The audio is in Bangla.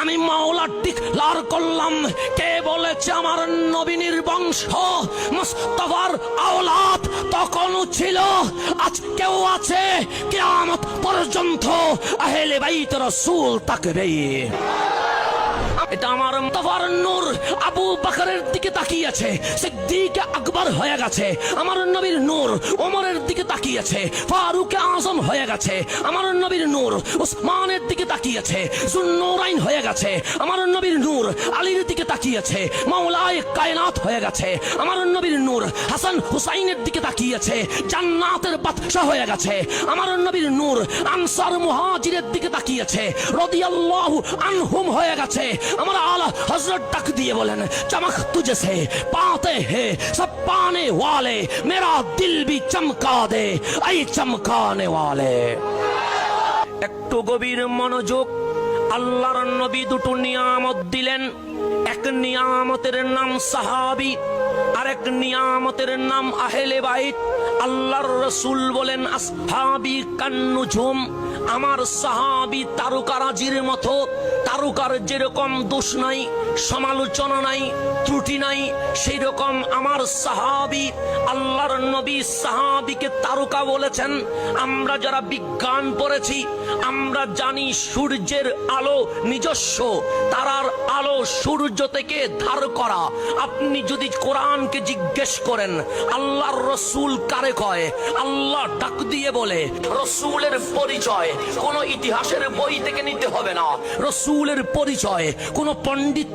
আমি মাওলা ডিক্লার করলাম। কে বলেছে আমার নবীনের বংশ? মুস্তফার আওলাদ তখনও ছিল। আজকেও আছে কিয়ামত পর্যন্ত আহলে বাইত রাসূল তাকবে। এটা আমার মুস্তফার নূর আবু বাকরের দিকে তাকিয়েছে সিদ্দিক আকবর হয়ে গেছে। আমার নবীর নূর ওমরের দিকে তাকিয়েছে। ফারুক আজম হয়ে গেছে। আমার নবীর নূর উসমানের দিকে তাকিয়েছে। সুন্নুরাইন হয়ে গেছে। আমার নবীর নূর আলীর দিকে তাকিয়েছে। মাওলায় কায়নাত হয়ে গেছে। আমার নবীর নূর হাসান হুসাইনের দিকে তাকিয়েছে। জান্নাতের বাদশাহ হয়ে গেছে। আমার নবীর নূর আনসার মুহাজিরের দিকে তাকিয়েছে। রদিয়াল্লাহু আনহুম হয়ে গেছে। আমার আলা হজরত ডাক দিয়ে বলেন চমক সে পাতে হে পানে ওয়ালে মেরা দিল भी চমকা দে এই চমকানে ওয়ালে একটু গভীর মনোযোগ আল্লাহর নবী দুটো নিয়ামত দিলেন। এক নিয়ামতের নাম সাহাবি, আরেক নিয়ামতের নাম আহেলে বাইত। আল্লাহর রসুল বলেন, আসহাবি কান্নুঝুম আমার সাহাবি তারকারাজির মতো। তারকার যেরকম দোষ নাই, সমালোচনা নাই, ত্রুটি নাই সেই রকম আমার সাহাবি, আল্লাহর নবী সাহাবিকে তারকা বলেছেন। আমরা যারা বিজ্ঞান পড়েছি, আমরা জানি সূর্যের আলো নিজস্ব, তারার আলো সূর্য থেকে ধার করা। আপনি যদি কোরআনকে জিজ্ঞেস করেন, আল্লাহর রসুল কারে কয়? আল্লাহ ডাক দিয়ে বলে, রসুলের পরিচয় কোন ইতিহাসের বই থেকে নিতে হবে না। রসুলের পরিচয় কোন পণ্ডিত